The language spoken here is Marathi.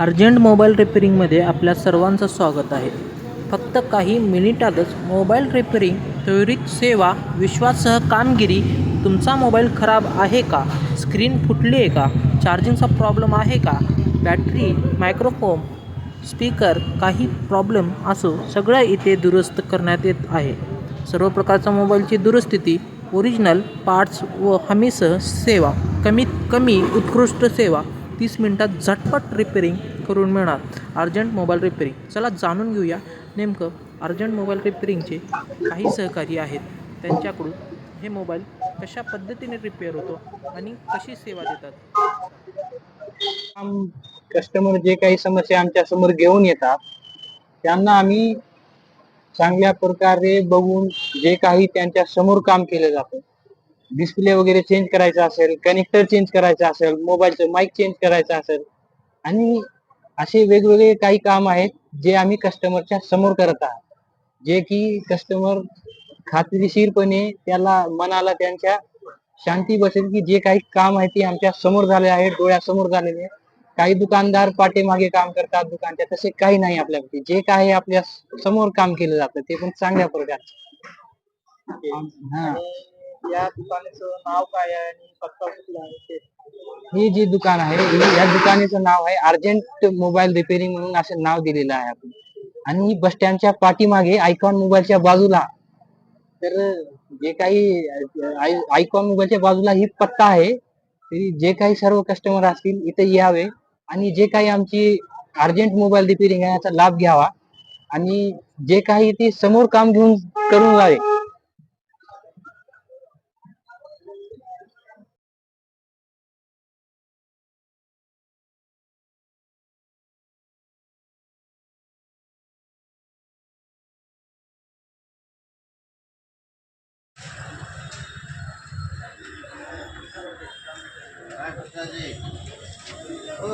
अर्जंट मोबाईल रिपेरिंगमध्ये आपल्या सर्वांचं स्वागत आहे. फक्त काही मिनिटातच मोबाईल रिपेरिंग त्वरित सेवा विश्वाससह कामगिरी तुमचा मोबाईल खराब आहे का? स्क्रीन फुटली आहे का? चार्जिंगचा प्रॉब्लेम आहे का? बॅटरी मायक्रोफोन स्पीकर काही प्रॉब्लेम असो सगळं इथे दुरुस्त करण्यात येत आहे. सर्व प्रकारच्या मोबाईलची दुरुस्थिती ओरिजिनल पार्ट्स व हमीसह सेवा कमीत कमी उत्कृष्ट सेवा तीस मिनटात झटपट रिपेरिंग करून मिळणार. Urgent mobile repairing. चला जाणून घेऊया नेमकं अर्जंट मोबाईल रिपेरिंगचे काही सहकारी आहेत. त्यांच्याकडून हे मोबाईल कशा पद्धतीने रिपेअर होतो आणि कशी सेवा देतात? आम कस्टमर जे काही समस्या आमच्यासमोर घेऊन येतात त्यांना आम्ही चांगल्या प्रकारे बघून जे काही त्यांच्यासमोर काम केलं जातं. डिस्प्ले वगैरे चेंज करायचा असेल कनेक्टर चेंज करायचा असेल मोबाईलचं माईक चेंज करायचं असेल आणि असे वेगवेगळे काही काम आहेत जे आम्ही कस्टमरच्या समोर करत आहात. जे की कस्टमर खात्रीशीरपणे त्याला मनाला त्यांच्या शांती बसेल की जे काही काम आहे ते आमच्यासमोर झाले आहे डोळ्यासमोर झालेले आहे. काही दुकानदार पाठीमागे काम करतात दुकानच्या तसे काही नाही आपल्याकडे जे काही आपल्यासमोर काम केलं जातं ते पण चांगल्या प्रकारचे. या दुकानाचं नाव काय आहे आणि पत्ता कुठला आहे? हे जे दुकान आहे या दुकानाचं नाव आहे अर्जंट मोबाईल रिपेरिंग म्हणून असं नाव दिलेलं आहे आपण आणि बस स्टँडच्या पाठीमागे आयकॉन मोबाईलच्या बाजूला तर जे काही आयकॉन मोबाईलच्या बाजूला ही पत्ता आहे तरी जे काही सर्व कस्टमर असतील इथे यावे. आणि जे काही आमची अर्जंट मोबाईल रिपेरिंग आहे याचा लाभ घ्यावा. आणि जे काही ते समोर काम घेऊन करून जावे કૃષ્ણજી ઓ